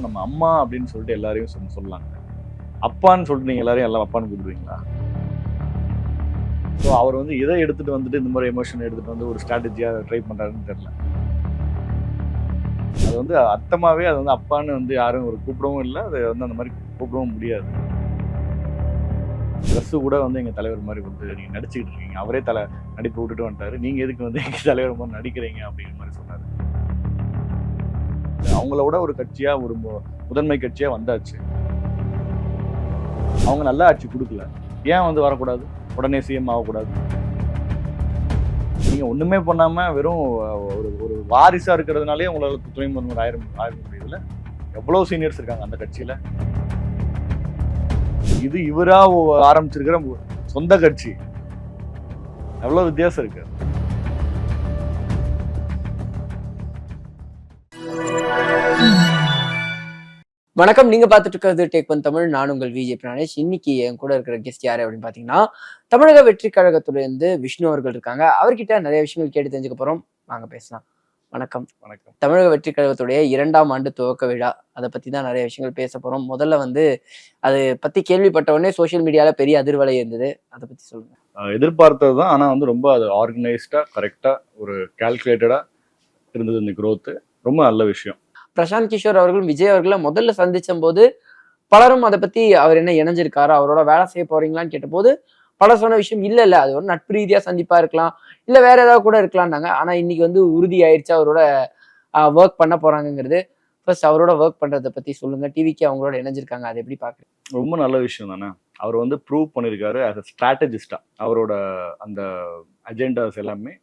நம்ம அம்மா அப்படின்னு சொல்லிட்டு எல்லாரையும் சொல்~ சொல்லலாங்க அப்பான்னு சொல்லிட்டு நீங்க எல்லாரையும் எல்லாம் அப்பான்னு கூப்பிடுவீங்களா? ஸோ அவர் வந்து இதை எடுத்துட்டு வந்துட்டு இந்த மாதிரி எமோஷன் எடுத்துட்டு வந்து ஒரு ஸ்ட்ராட்டஜியா ட்ரை பண்றாருன்னு தெரியல. அது வந்து அர்த்தமாவே அது வந்து அப்பான்னு வந்து யாரும் ஒரு கூப்பிடவும் இல்லை. அதை வந்து அந்த மாதிரி கூப்பிடவும் முடியாது. ட்ரெஸ்ஸு கூட வந்து எங்க தலைவர் மாதிரி வந்து நீங்க நடிச்சுக்கிட்டு இருக்கீங்க. அவரே தலை நடிப்பு விட்டுட்டு வந்துட்டாரு. நீங்க எதுக்கு வந்து எங்க தலைவர் மாதிரி நடிக்கிறீங்க அப்படிங்கிற மாதிரி சொன்னாரு. அவங்கள விட ஒரு கட்சியா ஒரு மு- முதன்மை கட்சியா வந்தாச்சு. அவங்க நல்ல ஆட்சி கொடுக்கல. ஏன் வந்து வரக்கூடாது? உடனே சிஎம் ஆகக்கூடாது. நீங்க ஒண்ணுமே பண்ணாம வெறும் ஒரு ஒரு வாரிசா இருக்கிறதுனாலே உங்களால துணை முதல்வர் ஆயிரம் ஆயிரம் முடியல. எவ்வளவு சீனியர்ஸ் இருக்காங்க அந்த கட்சியில? இது இவரா ஆரம்பிச்சிருக்கிற சொந்த கட்சி. எவ்வளவு வித்தியாசம் இருக்கு. வணக்கம். நீங்க பார்த்துட்டு இருக்கிறது டேக் ஒன் தமிழ் நான் உங்கள் விஜய் பிராணேஷ் இன்னைக்கு என் கூட இருக்கிற கெஸ்ட் யாரு அப்படின்னு பாத்தீங்கன்னா தமிழக வெற்றி கழகத்துலேருந்து விஷ்ணு அவர்கள் இருக்காங்க. அவர்கிட்ட நிறைய விஷயங்கள் கேட்டு தெரிஞ்சுக்க போறோம். வாங்க பேசலாம். வணக்கம். வணக்கம். தமிழக வெற்றி கழகத்துடைய இரண்டாம் ஆண்டு துவக்க விழா. அதை பத்தி தான் நிறைய விஷயங்கள் பேச போறோம். முதல்ல வந்து அது பத்தி கேள்விப்பட்ட உடனே சோஷியல் மீடியால பெரிய அதிர்வலை இருந்தது. அதை பத்தி சொல்லுங்க. எதிர்பார்த்தது தான். ஆனா வந்து ரொம்ப அது ஆர்கனைஸ்டா கரெக்டா ஒரு கால்குலேட்டடா இருந்தது இந்த growth. ரொம்ப நல்ல விஷயம். பிரசாந்த் கிஷோர் அவர்களும் விஜய் அவர்களை முதல்ல சந்திச்சும் போது பலரும் அதை பத்தி அவர் என்ன இணைஞ்சிருக்காரு? அவரோட வேலை செய்ய போறீங்களான்னு கேட்டபோது பலர் சொன்ன விஷயம் இல்ல இல்ல அது ஒரு நட்பு ரீதியா சந்திப்பா இருக்கலாம். இல்ல வேற ஏதாவது கூட இருக்கலாம்னாங்க. ஆனா இன்னைக்கு வந்து உறுதி ஆயிடுச்சு அவரோட ஒர்க் பண்ண போறாங்கிறது ஃபர்ஸ்ட் அவரோட ஒர்க் பண்றதை பத்தி சொல்லுங்க. டிவிக்கு அவங்களோட இணைஞ்சிருக்காங்க. அதை எப்படி பாக்குறேன் ரொம்ப நல்ல விஷயம் தானே? அவர் வந்து ப்ரூவ் பண்ணியிருக்காரு ஆஸ் அ ஸ்ட்ராட்டஜிஸ்டா அவரோட அந்த அஜெண்டாஸ் எல்லாமே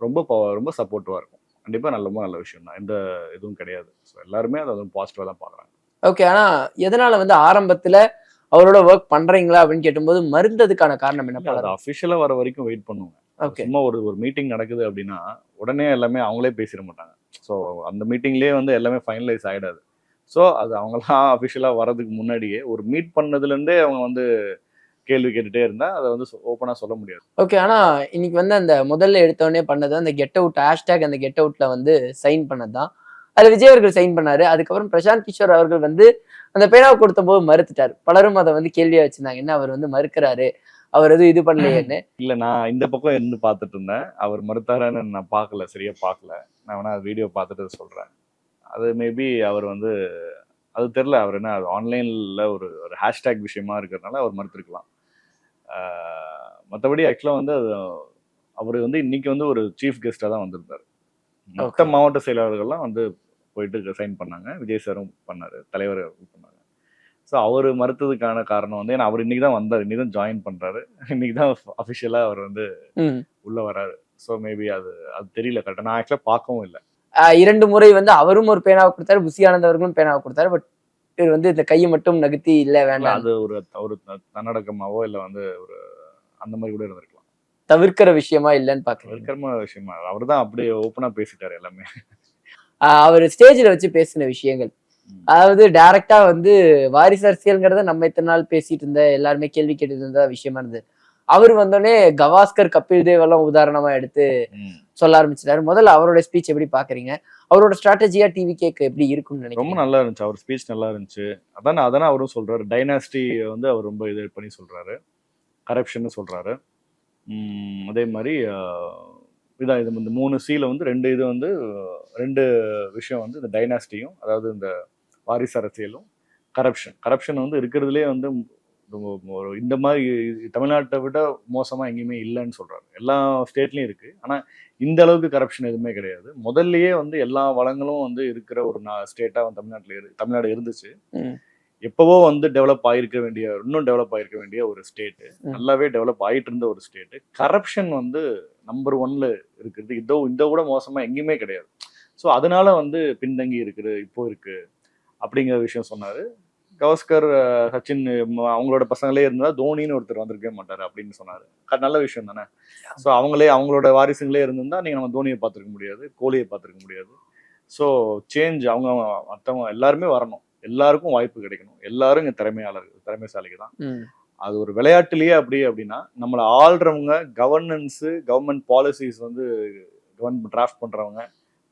ரொம்ப ரொம்ப சப்போர்ட்டிவா இருக்கும். கண்டிப்பாக நல்ல ரொம்ப நல்ல விஷயம். தான் எந்த இதுவும் கிடையாது. ஸோ எல்லாருமே அதை வந்து பாசிட்டிவாக தான் பார்க்குறாங்க. ஓகே ஆனா எதனால வந்து ஆரம்பத்துல அவரோட ஒர்க் பண்றீங்களா அப்படின்னு கேட்டும்போது மருந்ததுக்கான காரணம் என்ன அது அஃபிஷியலாக வர வரைக்கும் வெயிட் பண்ணுவாங்க. ஓகே சும்மா ஒரு ஒரு மீட்டிங் நடக்குது அப்படின்னா உடனே எல்லாமே அவங்களே பேசிட மாட்டாங்க. ஸோ அந்த மீட்டிங்லேயே வந்து எல்லாமே ஃபைனலைஸ் ஆகிடாது ஸோ அது அவங்களாம் அஃபிஷியலாக வர்றதுக்கு முன்னாடியே ஒரு மீட் பண்ணதுலேருந்தே அவங்க வந்து கேள்வி கேட்டுட்டே இருந்தால் அதை வந்து ஓப்பனாக சொல்ல முடியாது. ஓகே ஆனா இன்னைக்கு வந்து அந்த முதல்ல எடுத்தோடனே பண்ணது அந்த கெட் அவுட் ஹேஷ்டேக் அந்த கெட் அவுட்ல வந்து சைன் பண்ணது தான் அதுல விஜய் அவர்கள் சைன் பண்ணாரு. அதுக்கப்புறம் பிரசாந்த் கிஷோர் அவர்கள் வந்து அந்த பேனாவை கொடுத்த போது மறுத்துட்டார். பலரும் அதை வந்து கேள்வியா வச்சிருந்தாங்க. என்ன அவர் வந்து மறுக்கிறாரு? அவர் எதுவும் இது பண்ணலையேன்னு. இல்ல நான் இந்த பக்கம் இருந்து பார்த்துட்டு இருந்தேன். அவர் மறுத்தாரான்னு நான் பார்க்கல சரியா பார்க்கல. நான் வேணா வீடியோ பார்த்துட்டு சொல்றேன். அது மேபி அவர் வந்து அது தெரில அவர் என்ன ஆன்லைன்ல ஒரு ஒரு ஹேஷ்டேக் விஷயமா இருக்கிறதுனால அவர் மறுத்திருக்கலாம். மற்றபடி ஆக்சுவலாக வந்து அது அவர் வந்து இன்னைக்கு வந்து ஒரு சீஃப் கெஸ்டாக தான் வந்திருந்தார். மொத்த. மாவட்ட செயலாளர்கள்லாம் வந்து போயிட்டு சைன் பண்ணாங்க. விஜய் சாரும் பண்ணாரு. தலைவர் பண்ணாங்க. ஸோ அவர் மறுத்ததுக்கான காரணம் வந்து ஏன்னா அவர் இன்னைக்கு தான் வந்தார். இன்னைக்கு தான் ஜாயின் பண்றாரு. இன்னைக்கு தான் அஃபிஷியலாக அவர் வந்து. உள்ள வராரு. ஸோ மேபி அது அது தெரியல கரெக்டாக நான் ஆக்சுவலாக பார்க்கவும் இல்லை. இரண்டு முறை வந்து அவரும் ஒரு பேனாவை கொடுத்தாரு. புசி ஆனந்த் அவர்களும் பேனாவை கொடுத்தாரு. பட் இவர் வந்து இந்த கையை மட்டும் நகர்த்தி இல்ல வேண்டாம். அது ஒரு ஒரு தன்னடக்கமாவோ இல்லை வந்து ஒரு அந்த மாதிரி கூட இருந்திருக்கலாம். தவிர்க்கிற விஷயமா இல்லைன்னு பாக்குறேன் இருக்கிற விஷயமா அவர் தான் அப்படியே ஓப்பனாக பேசிட்டாரு எல்லாமே. அவர் ஸ்டேஜ்ல வச்சு பேசின விஷயங்கள். அதாவது டைரக்டா வந்து வாரிசு அரசியல்ங்கிறத நம்ம இத்தனை நாள் பேசிட்டு இருந்த எல்லாருமே கேள்வி கேட்டுட்டு இருந்த விஷயமா இருந்தது அவர் வந்தோடனே கவாஸ்கர் கபில் தேவ் எல்லாம் உதாரணமா எடுத்து. சொல்ல ஆரம்பிச்சிட்டாரு. முதல்ல அவரோட ஸ்பீச் எப்படி பாக்குறீங்க? அவரோட ஸ்ட்ராட்டஜியா டிவி கேக் எப்படி இருக்கும்னு ரொம்ப நினைக்கிறேன் நல்லா இருந்துச்சு. அவர் ஸ்பீச் நல்லா இருந்துச்சு. அதானே அதானே அவரும் சொல்றாரு. டைனாஸ்டி வந்து அவர் ரொம்ப இது பண்ணி சொல்றாரு. கரப்ஷன் சொல்றாரு. அதே மாதிரி இதான் இது இந்த மூணு சீல வந்து ரெண்டு இது வந்து ரெண்டு விஷயம் வந்து இந்த டைனாஸ்டியும் அதாவது இந்த வாரிசு அரசியலும் கரப்ஷன் கரப்ஷன் வந்து இருக்கிறதுலே வந்து ரொம்ப இந்த மாதிரி தமிழ்நாட்டை விட மோசமா எங்கேயுமே இல்லைன்னு சொல்றாரு எல்லா ஸ்டேட்லயும் இருக்கு. ஆனா இந்த அளவுக்கு கரப்ஷன் எதுவுமே கிடையாது. முதல்லயே வந்து எல்லா வளங்களும் வந்து இருக்கிற ஒரு ஸ்டேட்டா தமிழ்நாட்டில் இரு தமிழ்நாடு இருந்துச்சு. எப்பவோ வந்து டெவலப் ஆயிருக்க வேண்டிய இன்னும் டெவலப் ஆயிருக்க வேண்டிய ஒரு ஸ்டேட்டு. நல்லாவே டெவலப் ஆயிட்டு இருந்த ஒரு ஸ்டேட்டு கரப்ஷன் வந்து நம்பர் ஒன்ல இருக்கிறது இதோ இந்த கூட மோசமா எங்கேயுமே கிடையாது. ஸோ அதனால வந்து பின்தங்கி இருக்குது இப்போ இருக்கு அப்படிங்கிற விஷயம் சொன்னாரு. கவாஸ்கர் சச்சின் அவங்களோட பசங்களே இருந்தா தோனின்னு ஒருத்தர் வந்திருக்கவே மாட்டாரு அப்படின்னு சொன்னாரு. நல்ல விஷயம் தானே? ஸோ அவங்களே அவங்களோட வாரிசுங்களே இருந்திருந்தா நீங்க நம்ம தோனியை பார்த்துருக்க முடியாது கோலியை பார்த்துருக்க முடியாது. ஸோ சேஞ்ச் அவங்க மற்றவங்க எல்லாருமே வரணும். எல்லாருக்கும் வாய்ப்பு கிடைக்கணும். எல்லாரும் இங்க திறமையாளர்கள் திறமைசாலிக்கு தான். அது ஒரு விளையாட்டுலயே அப்படி அப்படின்னா நம்மளை ஆள்றவங்க கவர்னன்ஸ் கவர்மெண்ட் பாலிசிஸ் வந்து கவர்மெண்ட் டிராஃப்ட் பண்றவங்க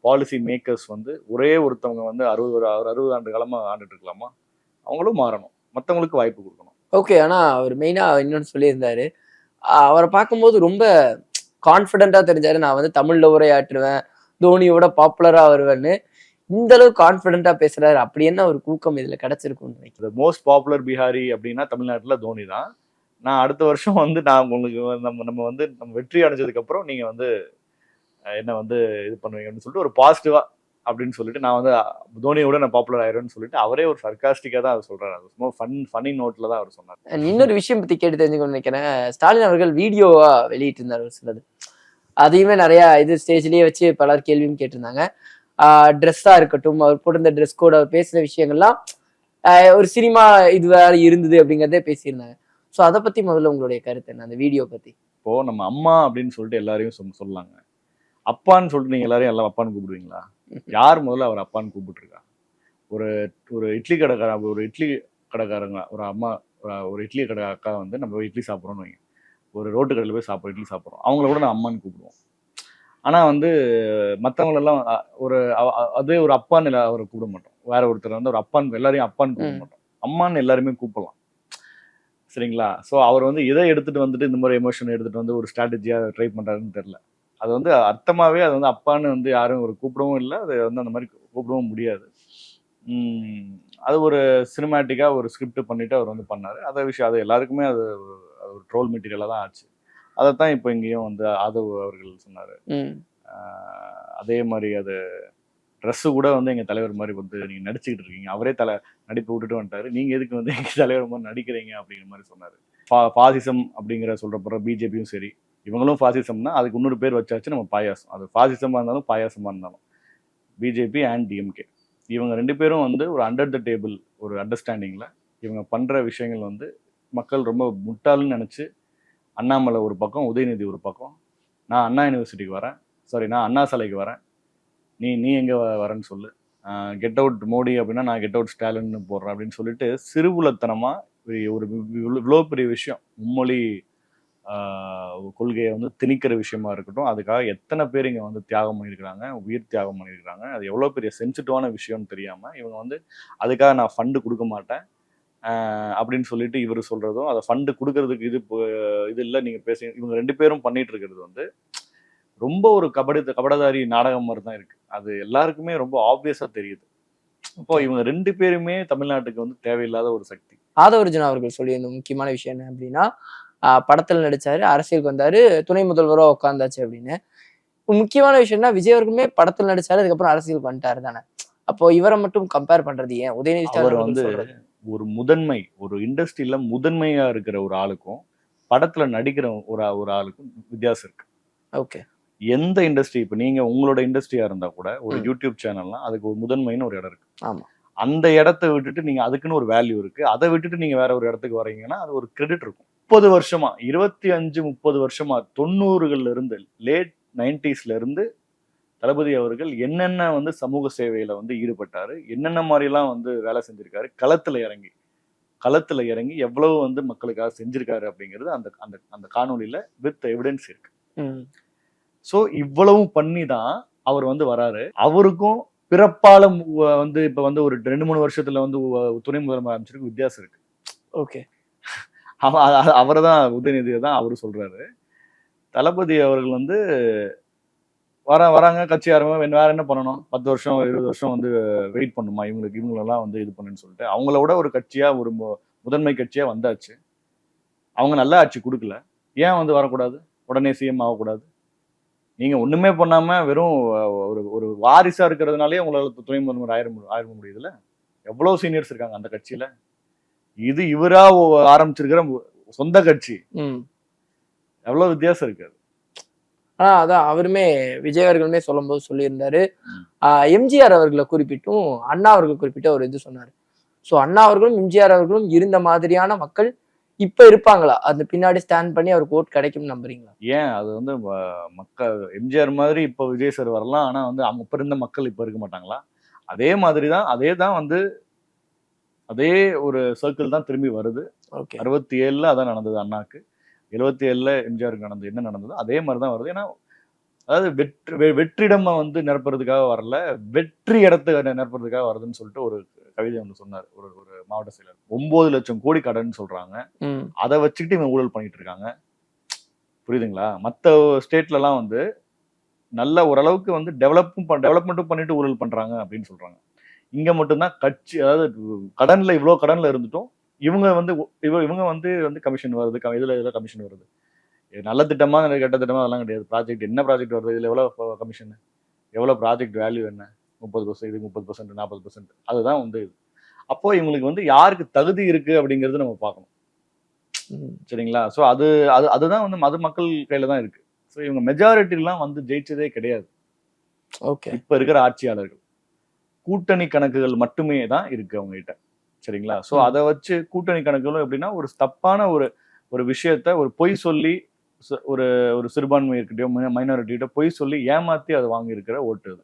பாலிசி மேக்கர்ஸ் வந்து ஒரே ஒருத்தவங்க வந்து அறுபது ஒரு அறுபது ஆண்டு காலமா ஆண்டுட்டு இருக்கலாமா? அவங்களும் மாறணும். மற்றவங்களுக்கு வாய்ப்பு கொடுக்கணும். ஓகே ஆனா அவர் மெயினா இன்னொன்னு சொல்லியிருந்தாரு. அவரை பார்க்கும்போது ரொம்ப கான்ஃபிடென்ட்டா தெரிஞ்சாரு நான் வந்து தமிழ்ல உரையாற்றுவேன் தோனியோட பாப்புலரா வருவேன்னு. இந்த அளவுக்கு கான்ஃபிடென்ட்டா பேசுறாரு. அப்படி என்ன ஒரு கூக்கம் இதுல கிடைச்சிருக்கும்னு நினைக்கிறேன் மோஸ்ட் பாப்புலர் பிஹாரி அப்படின்னா தமிழ்நாட்டில் தோனி தான். நான் அடுத்த வருஷம் வந்து நான் உங்களுக்கு நம்ம நம்ம வந்து நம்ம வெற்றி அடைஞ்சதுக்கு அப்புறம் நீங்க வந்து என்ன வந்து இது பண்ணுவீங்கன்னு சொல்லிட்டு ஒரு பாசிட்டிவா அப்படின்னு சொல்லிட்டு நான் வந்து தோனியோட நான் பாப்புலர் ஆயிரும்னு சொல்லிட்டு அவரே ஒரு சர்க்காஸ்டிக்கா தான் அவர் சொல்றாரு. அது சும்மா ஃபன் ஃபனி நோட்ல தான் அவர் சொன்னார். இன்னொரு விஷயம் பத்தி கேட்டு தெரிஞ்சுக்கணும்னு நினைக்கிறேன். ஸ்டாலின் அவர்கள் வீடியோவா வெளியிட்டு இருந்தார் ஒரு சிலது. அதையுமே நிறைய இது ஸ்டேஜ்லயே வச்சு பலர் கேள்வியும் கேட்டிருந்தாங்க. ட்ரெஸ்ஸா இருக்கட்டும் அவர் போட்டிருந்த ட்ரெஸ் கோட் அவர் பேசுற விஷயங்கள்லாம் ஒரு சினிமா இது வேற இருந்தது அப்படிங்கறதே பேசியிருந்தாங்க. ஸோ அதை பத்தி முதல்ல உங்களுடைய கருத்து என்ன? அந்த வீடியோ பத்தி. இப்போ நம்ம அம்மா அப்படின்னு சொல்லிட்டு எல்லாரையும் சொல் சொல்லலாங்க அப்பான்னு சொல்லிட்டு நீங்க எல்லாரையும் எல்லாம் அப்பான்னு கூப்பிடுவீங்களா? யார் முதல்ல அவர் அப்பான்னு கூப்பிட்டுருக்கா? ஒரு ஒரு இட்லி கடைக்கார ஒரு இட்லி கடைக்காரங்க ஒரு அம்மா ஒரு- இட்லி கடை அக்கா வந்து நம்ம இட்லி சாப்பிட்றோம்னு வைங்க. ஒரு ரோட்டு கடையில் போய் சாப்பிட்றோம் இட்லி சாப்பிட்றோம். அவங்கள கூட நான் அம்மான்னு கூப்பிடுவோம். ஆனால் வந்து மற்றவங்களெல்லாம் ஒரு அதே ஒரு அப்பான்னு அவரை கூப்பிட மாட்டோம். வேற ஒருத்தர் வந்து ஒரு அப்பான்னு எல்லாரையும் அப்பான்னு கூப்பிட. மாட்டோம். அம்மான்னு எல்லாருமே கூப்பிடலாம். சரிங்களா? ஸோ அவர் வந்து இதை எடுத்துட்டு வந்துட்டு இந்த மாதிரி எமோஷன் எடுத்துட்டு வந்து ஒரு ஸ்ட்ராட்டஜியாக ட்ரை பண்றாருன்னு தெரியல. அது வந்து அர்த்தமாவே அது வந்து அப்பான்னு வந்து யாரும் ஒரு கூப்பிடவும் இல்லை. அது வந்து அந்த மாதிரி கூப்பிடவும் முடியாது. அது ஒரு சினிமேட்டிக்காக ஒரு ஸ்கிரிப்ட் பண்ணிட்டு அவர் வந்து பண்ணாரு. அதை விஷயம் அது எல்லாருக்குமே அது ஒரு- அது ஒரு ட்ரோல் மெட்டீரியலாக தான் ஆச்சு. அதைத்தான் இப்போ இங்கேயும் வந்து ஆதவ் அவர்கள் சொன்னார். அதே மாதிரி அது ட்ரெஸ்ஸு கூட வந்து எங்கள் தலைவர் மாதிரி வந்து நீங்கள் நடிச்சுக்கிட்டு இருக்கீங்க. அவரே தலை நடிப்பு விட்டுட்டு வந்துட்டாரு. நீங்கள் எதுக்கு வந்து எங்கள் தலைவர் மாதிரி நடிக்கிறீங்க அப்படிங்கிற மாதிரி சொன்னார். ஃபா ஃபாசிசம் அப்படிங்கிற சொல்கிறப்பறம் பிஜேபியும் சரி. இவங்களும் ஃபாசிசம்னா அதுக்கு இன்னொரு பேர் வச்சாச்சு நம்ம பாயாசம். அது ஃபாசிசமாக இருந்தாலும் பாயாசமாக இருந்தாலும். பிஜேபி அண்ட் டிஎம்கே இவங்க ரெண்டு பேரும் வந்து ஒரு அண்டர் த டேபிள் ஒரு அண்டர்ஸ்டாண்டிங்கில் இவங்க பண்ணுற விஷயங்கள் வந்து மக்கள் ரொம்ப முட்டாள்னு நினச்சி அண்ணாமலை ஒரு பக்கம் உதயநிதி ஒரு பக்கம். நான் அண்ணா யூனிவர்சிட்டிக்கு வரேன். சாரி நான் அண்ணா சாலைக்கு வரேன். நீ நீ எங்கே வரேன்னு சொல்லு. கெட் அவுட் மோடி அப்படின்னா நான் கெட் அவுட் ஸ்டாலின்னு போடுறேன் அப்படின்னு சொல்லிட்டு சிறுபுலத்தனமாக ஒரு இவ்வளோ பெரிய விஷயம். மும்மொழி கொள்கையை வந்து திணிக்கிற விஷயமா இருக்கட்டும் அதுக்காக எத்தனை பேர் இங்கே வந்து தியாகம் பண்ணியிருக்கிறாங்க உயிர் தியாகம் பண்ணியிருக்கிறாங்க அது எவ்வளோ பெரிய சென்சிட்டிவான விஷயம்னு தெரியாமல் இவங்க வந்து அதுக்காக நான் ஃபண்டு கொடுக்க மாட்டேன். அப்படின்னு சொல்லிட்டு இவர் சொல்கிறதும் அதை ஃபண்டு கொடுக்கறதுக்கு இது இது இல்லை நீங்கள் பேச இவங்க ரெண்டு பேரும் பண்ணிட்டு இருக்கிறது வந்து ரொம்ப ஒரு கபடி கபடதாரி நாடகம் மாதிரி தான் இருக்கு. அது எல்லாருக்குமே ரொம்ப ஆப்வியஸா தெரியுது. இப்போ இவங்க ரெண்டு பேருமே தமிழ்நாட்டுக்கு வந்து தேவையில்லாத ஒரு சக்தி. ஆதவர்ஜுன் அவர்கள் சொல்லியிருந்த முக்கியமான விஷயம் என்ன அப்படின்னா படத்துல நடிச்சாரு. அரசியலுக்கு வந்தாரு. துணை முதல்வரா உட்காந்தாச்சு அப்படின்னு. முக்கியமான விஷயம்னா விஜய் அவர்களுமே படத்துல நடிச்சாரு அதுக்கப்புறம் அரசியலுக்கு வந்துட்டாரு தானே. அப்போ இவரை மட்டும் கம்பேர் பண்றது ஏன்? உதயநிதி அவர் வந்து. ஒரு முதன்மை ஒரு இண்டஸ்ட்ரியில முதன்மையா இருக்கிற ஒரு ஆளுக்கும் படத்துல நடிக்கிற ஒரு ஒரு ஆளுக்கும் வித்தியாசம் இருக்கு. ஓகே. எந்த இண்டஸ்ட்ரி இப்போ நீங்க உங்களோட இண்டஸ்ட்ரியா இருந்தா கூட ஒரு. யூடியூப் சேனல்னா அதுக்கு ஒரு முதன்மைன்னு ஒரு இடம் இருக்கு. ஆமா. அந்த இடத்த விட்டுட்டு நீங்க அதுக்குன்னு ஒரு வேல்யூ இருக்கு. அதை விட்டுட்டு நீங்க வேற ஒரு இடத்துக்கு வரீங்கன்னா அது ஒரு கிரெடிட் இருக்கும். முப்பது வருஷமா இருபத்தி அஞ்சு முப்பது வருஷமா தொண்ணூறுகள்ல இருந்து லேட் நைன்டிஸ்ல இருந்து தளபதி அவர்கள் என்னென்ன வந்து சமூக சேவையில வந்து ஈடுபட்டாரு என்னென்ன மாதிரிலாம் வந்து வேலை செஞ்சிருக்காரு களத்துல இறங்கி களத்துல இறங்கி எவ்வளவு வந்து மக்களுக்காக செஞ்சிருக்காரு அப்படிங்கிறது அந்த அந்த அந்த காணொளியில வித் எவிடன்ஸ் இருக்கு. ஸோ இவ்வளவும் பண்ணி தான் அவர் வந்து வராரு. அவருக்கும் பிறப்பால வந்து இப்ப வந்து ஒரு ரெண்டு மூணு வருஷத்துல வந்து துணை முதல்வர் அமைச்சருக்கு வித்தியாசம் இருக்கு. ஓகே. அவரை தான் உதயநிதியை தான் அவர் சொல்கிறாரு தளபதி அவர்கள் வந்து வர வராங்க கட்சி ஆரம்பம் வேற என்ன பண்ணணும்? பத்து வருஷம் இருபது வருஷம் வந்து வெயிட் பண்ணுமா இவங்களுக்கு இவங்களெல்லாம் வந்து இது பண்ணுன்னு சொல்லிட்டு. அவங்கள விட ஒரு கட்சியாக ஒரு மு- முதன்மை கட்சியாக வந்தாச்சு. அவங்க நல்ல ஆட்சி கொடுக்கல. ஏன் வந்து வரக்கூடாது? உடனே சிஎம் ஆகக்கூடாது. நீங்கள் ஒன்றுமே பண்ணாமல் வெறும் ஒரு ஒரு வாரிசாக இருக்கிறதுனாலே உங்களால் துணை முதல்வர் ஆயிரம் ஆயிரம் முடியுதுல்ல? எவ்வளோ சீனியர்ஸ் இருக்காங்க அந்த கட்சியில்? இது இவரா ஆரம்பிச்சிருக்கிற சொந்த கட்சி. எவ்வளவு வித்தியாசம் இருக்கு அது. ஆனா அதான் அவருமே விஜய் அவர்களுமே சொல்லும்போது சொல்லியிருந்தாரு. எம்ஜிஆர் அவர்களை குறிப்பிட்டும் அண்ணா அவர்கள் குறிப்பிட்ட ஒரு இது சொன்னாரு. சோ அண்ணா அவர்களும் எம்ஜிஆர் அவர்களும் இருந்த மாதிரியான மக்கள் இப்ப இருப்பாங்களா? அந்த பின்னாடி ஸ்டாண்ட் பண்ணி அவருக்கு ஓட் கிடைக்கும் நம்புறீங்களா? ஏன்? அது வந்து மக்கள் எம்ஜிஆர் மாதிரி இப்போ விஜய் சார் வரலாம் ஆனா வந்து அவங்க இருந்த மக்கள் இப்ப இருக்க மாட்டாங்களா? அதே மாதிரி தான் அதே தான் வந்து அதே ஒரு சர்க்கிள் தான் திரும்பி வருது. ஓகே அறுபத்தி ஏழுல அதான் நடந்தது அண்ணாக்கு. எழுபத்தி ஏழுல எம்ஜிஆருக்கு நடந்தது என்ன நடந்ததோ அதே மாதிரி தான் வருது. ஏன்னா அதாவது வெற்றி வெற்றிடமை வந்து நிரப்புறதுக்காக வரல வெற்றி இடத்தை நிரப்புறதுக்காக வருதுன்னு சொல்லிட்டு ஒரு கவிதை ஒன்று சொன்னார். ஒரு ஒரு மாவட்ட செயலர். ஒன்பது லட்சம் கோடி கடன் சொல்றாங்க. அதை வச்சுக்கிட்டு இவங்க ஊழல் பண்ணிட்டு இருக்காங்க. புரியுதுங்களா? மற்ற ஸ்டேட்லலாம் வந்து நல்ல ஓரளவுக்கு வந்து டெவலப்பும் டெவலப்மெண்ட்டும் பண்ணிட்டு ஊழல் பண்றாங்க அப்படின்னு சொல்றாங்க. இங்க மட்டும்தான் கட்சி அதாவது கடன்ல இவ்வளோ கடன்ல இருந்துட்டும். இவங்க வந்து இவ இவங்க வந்து வந்து கமிஷன் வருது இதுல இதுல கமிஷன் வருது. நல்ல திட்டமா கெட்ட திட்டமா அதெல்லாம் கிடையாது. ப்ராஜெக்ட் என்ன ப்ராஜெக்ட் வருது இதுல எவ்வளோ கமிஷன் எவ்வளோ ப்ராஜெக்ட் வேல்யூ என்ன? முப்பது பர்சன்ட் இது முப்பது பர்சன்ட் நாற்பது பர்சன்ட் அதுதான் வந்து இது. அப்போ இவங்களுக்கு வந்து யாருக்கு தகுதி இருக்கு அப்படிங்கிறது நம்ம பார்க்கணும். சரிங்களா? ஸோ அது அது அதுதான் வந்து மது மக்கள் கையில தான் இருக்கு. ஸோ இவங்க மெஜாரிட்டிலாம் வந்து ஜெயிச்சதே கிடையாது. ஓகே. இப்ப இருக்கிற ஆட்சியாளர்கள். கூட்டணி கணக்குகள் மட்டுமே தான் இருக்கு அவங்க கிட்ட சரிங்களா? ஸோ ம். அதை வச்சு கூட்டணி கணக்குகளும் எப்படின்னா ஒரு தப்பான ஒரு ஒரு விஷயத்த ஒரு பொய் சொல்லி ச- ஒரு ஒரு சிறுபான்மையிற்கிட்டயோ மைனாரிட்டிகிட்ட பொய் சொல்லி ஏமாத்தி அதை வாங்கியிருக்கிற ஓட்டு அது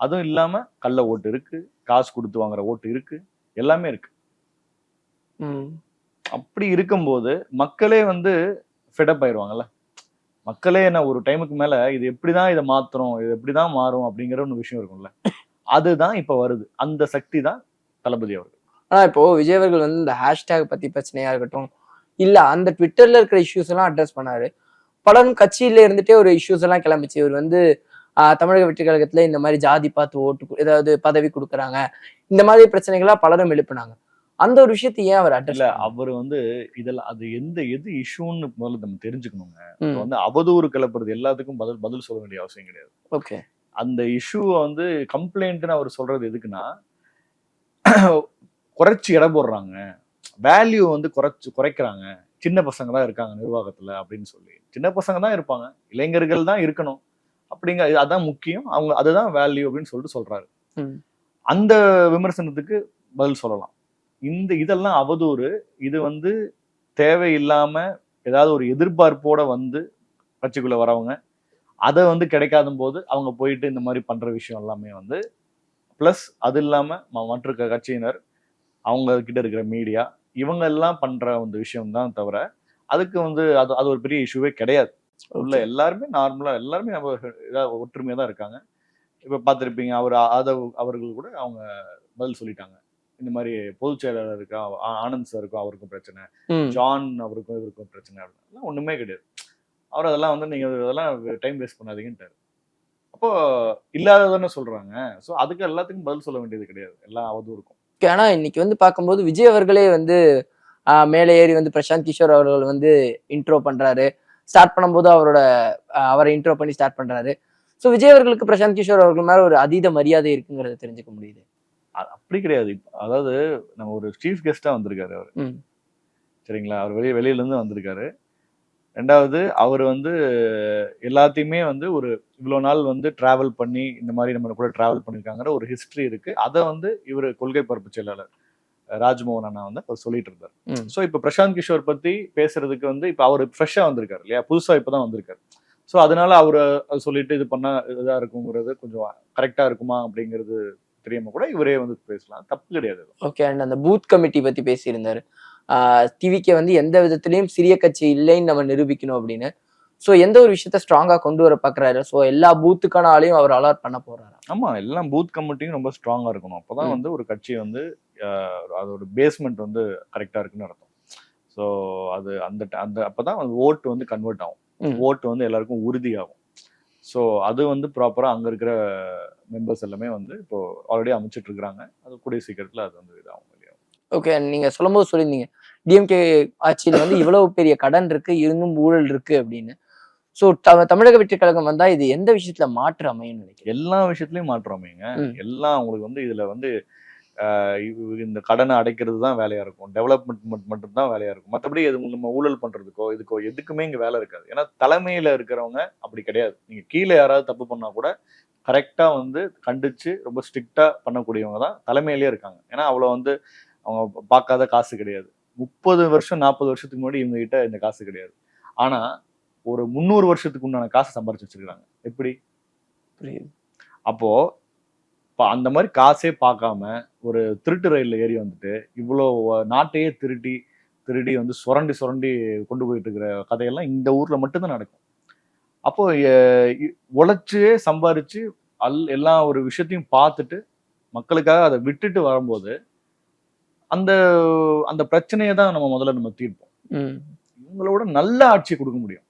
அதுவும் இல்லாம கள்ள ஓட்டு இருக்கு காசு கொடுத்து வாங்குற ஓட்டு இருக்கு எல்லாமே இருக்கு. அப்படி இருக்கும்போது மக்களே வந்து ஃபெடப் ஆயிருவாங்கல்ல. மக்களே என்ன ஒரு டைமுக்கு மேல இது எப்படிதான் இதை மாத்துறோம் இது எப்படிதான் மாறும் அப்படிங்கிற ஒரு விஷயம் இருக்கும்ல. அதுதான் இப்ப வருது. அந்த சக்தி தான் தளபதி அவர்கள். ஆனா இப்போ விஜய் அவர்கள் வந்து இந்த ஹேஷ்டேக் பத்தி பிரச்சனையா இருக்கட்டும் இல்ல அந்த ட்விட்டர்ல இருக்கிற இஷ்யூஸ் எல்லாம் அட்ரஸ் பண்ணாரு. பலரும் கட்சியில இருந்துட்டே ஒரு இஷ்யூஸ் எல்லாம் கிளம்பிச்சு. இவர் வந்து தமிழக வெற்றி கழகத்துல இந்த மாதிரி ஜாதி பார்த்து ஓட்டு ஏதாவது பதவி கொடுக்குறாங்க. இந்த மாதிரி பிரச்சனைகளா பலரும் எழுப்புனாங்க. அந்த ஒரு விஷயத்தை ஏன் அவர் அட்ரஸ் இல்ல அவர் வந்து இதெல்லாம் அது எந்த எது இஷ்யூன்னு முதல்ல நம்ம தெரிஞ்சுக்கணுங்க. வந்து அவதூறு கிளப்புறது எல்லாத்துக்கும் பதில் பதில் சொல்ல வேண்டிய அவசியம் கிடையாது. ஓகே. அந்த இஷ்யூவை வந்து கம்ப்ளைண்ட்னு அவர் சொல்றது எதுக்குன்னா குறைச்சி எடை போடுறாங்க. வேல்யூ வந்து குறைச்சு குறைக்கிறாங்க. சின்ன பசங்க தான் இருக்காங்க நிர்வாகத்துல அப்படின்னு சொல்லி. சின்ன பசங்க தான் இருப்பாங்க. இளைஞர்கள் தான் இருக்கணும். அப்படிங்க அதான் முக்கியம். அவங்க அதுதான் வேல்யூ அப்படின்னு சொல்லிட்டு சொல்றாரு. ம். அந்த விமர்சனத்துக்கு பதில் சொல்லலாம். இந்த இதெல்லாம் அவதூறு. இது வந்து தேவையில்லாம ஏதாவது ஒரு எதிர்பார்ப்போட வந்து கட்சிக்குள்ள வரவங்க அதை வந்து கிடைக்காத போது அவங்க போயிட்டு இந்த மாதிரி பண்ற விஷயம் எல்லாமே வந்து ப்ளஸ் அது இல்லாம மற்ற கட்சியினர் அவங்க கிட்ட இருக்கிற மீடியா இவங்க எல்லாம் பண்ற அந்த விஷயம் தான் தவிர அதுக்கு வந்து அது அது ஒரு பெரிய இஷ்யூவே கிடையாது. உள்ள எல்லாருமே நார்மலா எல்லாருமே நம்ம இதா- ஒற்றுமையா தான் இருக்காங்க. இப்ப பார்த்திருப்பீங்க அவர் ஆதவ் அவர்கள் கூட அவங்க பதில் சொல்லிட்டாங்க. இந்த மாதிரி பொதுச் செயலாளர் இருக்கா ஆ- ஆனந்த் சாருக்கும் அவருக்கும் பிரச்சனை ஜான் அவருக்கும் இவருக்கும் பிரச்சனை அப்படின்னா ஒண்ணுமே கிடையாது. அவர் அதெல்லாம் வந்து நீங்க இதெல்லாம் டைம் வேஸ்ட் பண்ணாதீங்கன்ட்டாரு. அப்போ இல்லாததுன்னு சொல்றாங்க. ஸோ அதுக்கு எல்லாத்துக்கும் பதில் சொல்ல வேண்டியது கிடையாது. எல்லாம் அவதும் இருக்கும் ஆனா இன்னைக்கு வந்து பார்க்கும்போது விஜய் அவர்களே வந்து மேலே ஏறி வந்து பிரசாந்த் கிஷோர் அவர்கள் வந்து இன்ட்ரோ பண்றாரு. ஸ்டார்ட் பண்ணும்போது அவரோட அவரை இன்ட்ரோ பண்ணி ஸ்டார்ட் பண்றாரு. ஸோ விஜய் அவர்களுக்கு பிரசாந்த் கிஷோர் அவர்கள் மேல ஒரு அதீத மரியாதை இருக்குங்கிறத தெரிஞ்சுக்க முடியுது. அப்படி கிடையாது. அதாவது நம்ம ஒரு சீஃப் கெஸ்டா வந்திருக்காரு அவர். சரிங்களா? அவர் வெளியே வெளியில இருந்து வந்திருக்காரு. ரெண்டாவது அவர் வந்து எல்லாத்தையுமே வந்து ஒரு இவ்வளோ நாள் வந்து டிராவல் பண்ணி இந்த மாதிரி நம்ம கூட டிராவல் பண்ணியிருக்காங்கிற ஒரு ஹிஸ்டரி இருக்கு. அதை வந்து இவர் கொள்கை பரப்பு செயலாளர் ராஜ்மோகன் அண்ணா வந்து அவர் சொல்லிட்டு இருந்தார். ஸோ இப்போ பிரசாந்த் கிஷோர் பத்தி பேசுறதுக்கு வந்து இப்போ அவர் ஃப்ரெஷ்ஷா வந்திருக்காரு இல்லையா? புதுசா இப்பதான் வந்திருக்காரு. ஸோ அதனால அவர் சொல்லிட்டு இது பண்ணா இதா இருக்குங்கிறது கொஞ்சம் கரெக்டா இருக்குமா அப்படிங்கிறது தெரியாம கூட இவரே வந்து பேசலாம். தப்பு கிடையாது ஓகே அண்ட் அந்த பூத் கமிட்டி பத்தி பேசியிருந்தாரு. டிவிக்கு வந்து எந்த விதத்திலையும் சிறிய கட்சி இல்லைன்னு நம்ம நிரூபிக்கணும் அப்படின்னு. ஸோ எந்த ஒரு விஷயத்த ஸ்ட்ராங்கா கொண்டு வர பாக்குறாரு? ஸோ எல்லா பூத்துக்கான ஆளையும் அவர் அலாட் பண்ண போறாரு? ஆமா எல்லாம் பூத் கமிட்டியும் ரொம்ப ஸ்ட்ராங்கா இருக்கணும். அப்பதான். வந்து ஒரு கட்சி வந்து அதோட பேஸ்மெண்ட் வந்து கரெக்டா இருக்குன்னு அர்த்தம். ஸோ அது அந்த அந்த அப்பதான் ஓட்டு வந்து கன்வெர்ட் ஆகும். ஓட்டு வந்து எல்லாருக்கும் உறுதியாகும். ஸோ அது வந்து ப்ராப்பரா அங்க இருக்கிற மெம்பர்ஸ் எல்லாமே வந்து இப்போ ஆல்ரெடி அமைச்சிட்டு இருக்காங்க அது கூடிய சீக்கிரத்துல அது வந்து இதாகும். ஓகே நீங்க சொல்லும்போது சொல்லியிருந்தீங்க. டிஎம்கே ஆட்சியில் வந்து இவ்வளவு பெரிய கடன் இருக்கு இருந்தும் ஊழல் இருக்கு அப்படின்னு. ஸோ தமிழக வெற்றி கழகம் வந்தா இது எந்த விஷயத்துல மாற்று அமையும் நினைக்கிறேன் எல்லா விஷயத்துலயும் மாற்றம் அமைங்க ம். எல்லாம் உங்களுக்கு வந்து இதுல வந்து இந்த கடனை அடைக்கிறது தான் வேலையா இருக்கும். டெவலப்மெண்ட் மட்டும் தான் வேலையா இருக்கும். மற்றபடி எது நம்ம ஊழல் பண்றதுக்கோ இதுக்கோ எதுக்குமே இங்க வேலை இருக்காது. ஏன்னா தலைமையில இருக்கிறவங்க அப்படி கிடையாது. நீங்க கீழே யாராவது தப்பு பண்ணா கூட கரெக்டா வந்து கண்டிச்சு ரொம்ப ஸ்ட்ரிக்டா பண்ணக்கூடியவங்க தான் தலைமையிலேயே இருக்காங்க. ஏன்னா அவ்வளவு வந்து அவங்க பார்க்காத காசு கிடையாது. முப்பது வருஷம் நாற்பது வருஷத்துக்கு முன்னாடி இவங்க கிட்ட இந்த காசு கிடையாது. ஆனா ஒரு முந்நூறு வருஷத்துக்கு உண்டான காசு சம்பாரிச்சு வச்சிருக்காங்க எப்படி? புரியுது. அப்போ இப்போ அந்த மாதிரி காசே பார்க்காம ஒரு திருட்டு ரயில்ல ஏறி வந்துட்டு இவ்வளோ நாட்டையே திருடி திருடி வந்து சுரண்டி சுரண்டி கொண்டு போயிட்டு இருக்கிற கதையெல்லாம் இந்த ஊர்ல மட்டும்தான் நடக்கும். அப்போ எ- இ- உழைச்சு சம்பாரிச்சு அல் எல்லா ஒரு விஷயத்தையும் பார்த்துட்டு மக்களுக்காக அதை விட்டுட்டு வரும்போது அந்த அந்த பிரச்சனையை தான் நம்ம முதல்ல நம்ம தீர்ப்போம். இவங்களோட நல்ல ஆட்சி கொடுக்க முடியும்.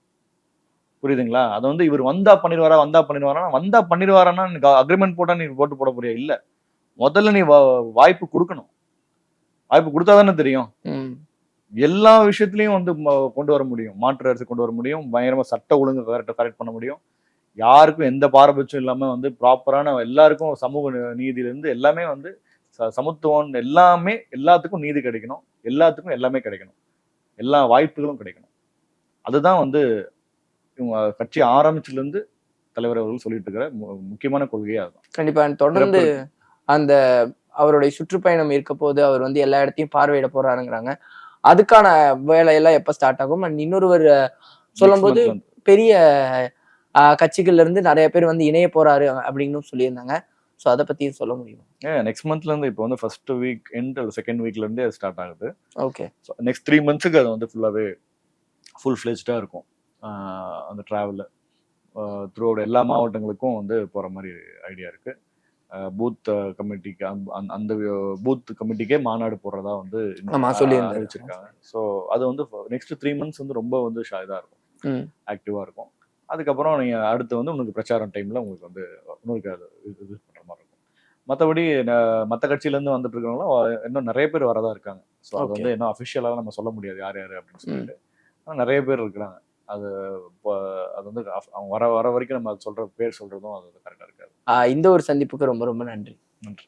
புரியுதுங்களா? அதை வந்து இவர் வந்தா பண்ணிடுவாரா வந்தா பண்ணிடுவாரா? வந்தா பண்ணிடுவாரான்னா அக்ரிமெண்ட் போட்டா நீ போட்டு போட போறியா? இல்ல. முதல்ல நீ வாய்ப்பு கொடுக்கணும். வாய்ப்பு கொடுத்தாதானே தெரியும். ம். எல்லா விஷயத்துலயும் வந்து கொண்டு வர முடியும். மாற்று அரசு கொண்டு வர முடியும். பயங்கரமா சட்ட ஒழுங்கு கரெக்டா கரெக்ட் பண்ண முடியும். யாருக்கும் எந்த பாரபட்சம் இல்லாம வந்து ப்ராப்பரான எல்லாருக்கும் சமூக நீ- நீதியில இருந்து எல்லாமே வந்து சமத்துவம் எல்லாமே எல்லாத்துக்கும் நீதி கிடைக்கணும். எல்லாத்துக்கும் எல்லாமே கிடைக்கணும். எல்லா வாய்ப்புகளும் கிடைக்கணும். அதுதான் வந்து இவங்க கட்சி ஆரம்பிச்சதுல இருந்து தலைவர் அவர்கள் சொல்லிட்டு இருக்கிற முக்கியமான கொள்கையா அதுதான். கண்டிப்பா தொடர்ந்து அந்த அவருடைய சுற்றுப்பயணம் இருக்க போது அவர் வந்து எல்லா இடத்தையும் பார்வையிட போறாருங்கிறாங்க. அதுக்கான வேலையெல்லாம் எப்ப ஸ்டார்ட் ஆகும்? அண்ட் இன்னொருவர் சொல்லும்போது. பெரிய கட்சிகள்ல இருந்து நிறைய பேர் வந்து இணைய போறாரு அப்படின்னு சொல்லியிருந்தாங்க. ஸோ அதை பத்தியும் சொல்ல முடியும்? நெக்ஸ்ட் மந்த்ல இருந்து இப்போ வந்து ஃபர்ஸ்ட் வீக் எண்ட் செகண்ட் வீக்ல இருந்தே ஸ்டார்ட் ஆகுது. ஓகே நெக்ஸ்ட் த்ரீ மந்த்ஸுக்கு அது வந்து ஃபுல்லாகவே ஃபுல் ஃப்ளெஜ்டாக இருக்கும். அந்த ட்ராவலில் த்ரூ எல்லா மாவட்டங்களுக்கும் வந்து போகிற மாதிரி ஐடியா இருக்கு. பூத் கமிட்டிக்கு அந்த பூத் கமிட்டிக்கே மாநாடு போடுறதா வந்து. அறிவிச்சிருக்காங்க. ஸோ அது வந்து நெக்ஸ்ட் த்ரீ மந்த்ஸ் வந்து ரொம்ப வந்து இதாக இருக்கும். ஆக்டிவாக இருக்கும். அதுக்கப்புறம் நீங்கள் அடுத்து வந்து உங்களுக்கு பிரச்சாரம் டைமில் உங்களுக்கு வந்து உங்களுக்கு அது இது இது பண்ணுற மாதிரி இருக்கும் மற்றபடி மற்ற கட்சியிலேருந்து வந்துட்டு இருக்கிறவங்களும் இன்னும் நிறைய பேர் வரதா இருக்காங்க. ஸோ அது. வந்து இன்னும் அஃபிஷியலாக நம்ம சொல்ல முடியாது யார் யார் அப்படின்னு சொல்லிட்டு. ஆனா நிறைய பேர் இருக்கிறாங்க. அது இப்போ அது வந்து அவங்க வர வர வரைக்கும் நம்ம சொல்ற பேர் சொல்றதும் அது கரெக்டாக இருக்காது. இந்த ஒரு சந்திப்புக்கு ரொம்ப ரொம்ப நன்றி. நன்றி.